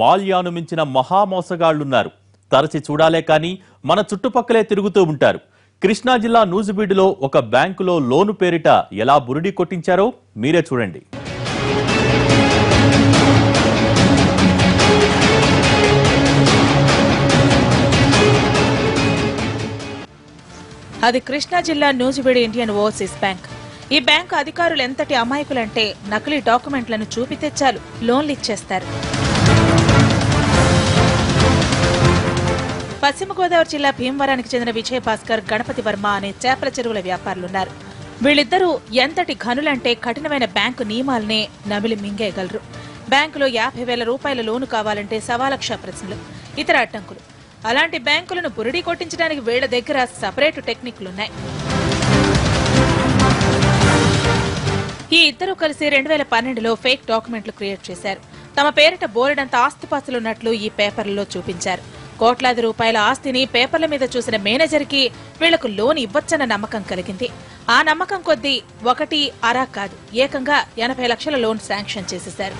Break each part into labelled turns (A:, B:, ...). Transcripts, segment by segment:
A: మాల్యాను మించిన మహామోసగాళ్ళున్నారు తరచి చూడాలే కానీ మన చుట్టుపక్కలే తిరుగుతూ ఉంటారు. కృష్ణా జిల్లా నూజిబీడులో ఒక బ్యాంకులో లోను పేరిట ఎలా బురిడి కొట్టించారో మీరే చూడండి.
B: అది కృష్ణా జిల్లా నూజివీడు ఇండియన్ ఓవర్సీస్ బ్యాంక్. ఈ బ్యాంకు అధికారులు ఎంతటి అమాయకులంటే నకిలీ డాక్యుమెంట్లను చూపితే చాలు లోన్లు ఇచ్చేస్తారు. పశ్చిమ గోదావరి జిల్లా భీమవరానికి చెందిన విజయ భాస్కర్ గణపతి వర్మ అనే చేపల చెరువుల వ్యాపారులున్నారు. వీళ్ళిద్దరూ ఎంతటి ఘనులంటే కఠినమైన బ్యాంకు నియమాలనే నమిలి మింగేయగలరు. బ్యాంకులో యాభై వేల రూపాయల లోను కావాలంటే సవాలక్ష ప్రశ్నలు ఇతర అడ్డంకులు అలాంటి బ్యాంకులను బురిడి కొట్టించడానికి వీళ్ళ దగ్గర సపరేటు టెక్నిక్లున్నాయి. ఈ ఇద్దరూ కలిసి రెండు వేల పన్నెండులో ఫేక్ డాక్యుమెంట్లు క్రియేట్ చేశారు. తమ పేరిట బోలెడంత ఆస్తిపాస్తులున్నట్లు ఈ పేపర్లలో చూపించారు. కోట్లాది రూపాయల ఆస్తిని పేపర్ల మీద చూసిన మేనేజర్కి వీళ్ళకు లోన్ ఇవ్వచ్చన్న నమ్మకం కలిగింది. ఆ నమ్మకం కొద్దీ ఒకటి అరా కాదు ఏకంగా ఎనభై లక్షల లోన్ శాంక్షన్ చేసేశారు.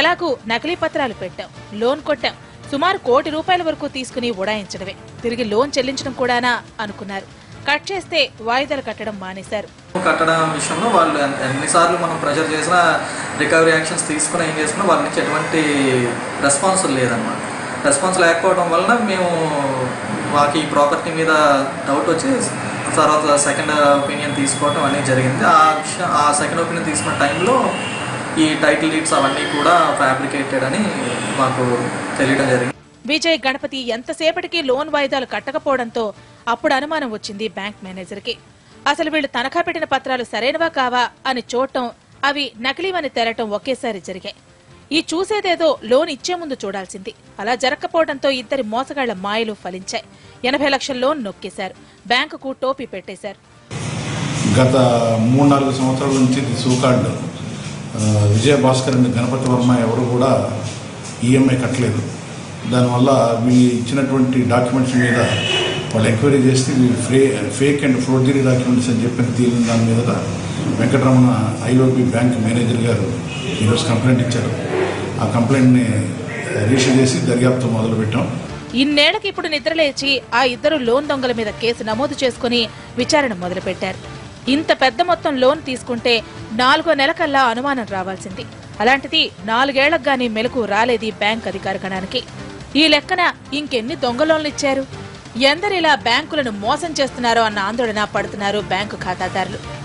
B: ఎలాగూ నకిలీ పత్రాలు పెట్టాం లోన్ కొట్టాం సుమారు కోటి రూపాయల వరకు తీసుకుని ఉడాయించడమే. తిరిగి లోన్ చెల్లించడం కూడానా అనుకున్నారు. కట్ చేస్తే వాయిదాలు కట్టడం మానేశారు.
C: కట్టడం విషయంలో వాళ్ళు ఎన్- ఎన్నిసార్లు మనం ప్రెషర్ చేసినా రికవరీ యాక్షన్స్ తీసుకుని ఏం చేసుకున్నా వాళ్ళ నుంచి ఎటువంటి రెస్పాన్స్ లేదన్నమాట. రెస్పాన్స్ లేకపోవడం వలన మేము మాకు ఈ ప్రాపర్టీ మీద డౌట్ వచ్చి తర్వాత సెకండ్ ఒపీనియన్ తీసుకోవడం అనేది జరిగింది. ఆ విషయం ఆ సెకండ్ ఒపీనియన్ తీసుకున్న టైంలో ఈ టైటిల్ డీడ్స్ అవన్నీ కూడా ఫ్యాబ్రికేటెడ్ అని మాకు తెలియడం జరిగింది.
B: విజయ్ గణపతి ఎంతసేపటికి లోన్ వాయిదాలు కట్టకపోవడంతో అప్పుడు అనుమానం వచ్చింది బ్యాంక్ మేనేజర్కి. అసలు వీళ్ళు తనఖా పెట్టిన పత్రాలు సరైనవా కావా అని చూడటం అవి నకిలీవని తేలటం ఒకేసారి జరిగాయి. ఈ చూసేదేదో లోన్ ఇచ్చే ముందు చూడాల్సింది. అలా జరగకపోవడంతో ఇద్దరి మోసగాళ్ళ మాయలు ఫలించాయి. ఎనభై లక్షల లోన్ నొక్కేశారు. బ్యాంకుకు టోపీ పెట్టేశారు.
D: గత మూడు నాలుగు సంవత్సరాల నుంచి సూకార్డు విజయ భాస్కర్ అండ్ గణపతి వర్మ ఎవరు కూడా ఈఎంఐ కట్టలేదు. దానివల్ల మీ ఇచ్చినటువంటి డాక్యుమెంట్స్ మీద వాళ్ళు ఎంక్వైరీ చేస్తే ఫ్రే ఫేక్ అండ్ ఫ్రోడ్జరీ డాక్యుమెంట్స్ అని చెప్పిన తేలిన దాని మీద వెంకటరమణ ఐఓపి బ్యాంక్ మేనేజర్ గారు ఈరోజు కంప్లైంట్ ఇచ్చారు. ఆ కంప్లైంట్ని రిజిస్టర్ చేసి దర్యాప్తు మొదలుపెట్టాం.
B: ఇన్నేళ్ళకి ఇప్పుడు నిద్రలేచి ఆ ఇద్దరు లోన్ దొంగల మీద కేసు నమోదు చేసుకుని విచారణ మొదలుపెట్టారు. ఇంత పెద్ద మొత్తం లోన్ తీసుకుంటే నాలుగో నెలకల్లా అనుమానం రావాల్సింది. అలాంటిది నాలుగేళ్ళకు గానీ మెలకు రాలేది బ్యాంక్ అధికార గణానికి. ఈ లెక్కన ఇంకెన్ని దొంగ లోన్లు ఇచ్చారు? ఎందరిలా బ్యాంకులను మోసం చేస్తున్నారో అన్న ఆందోళన పడుతున్నారు బ్యాంకు ఖాతాదారులు.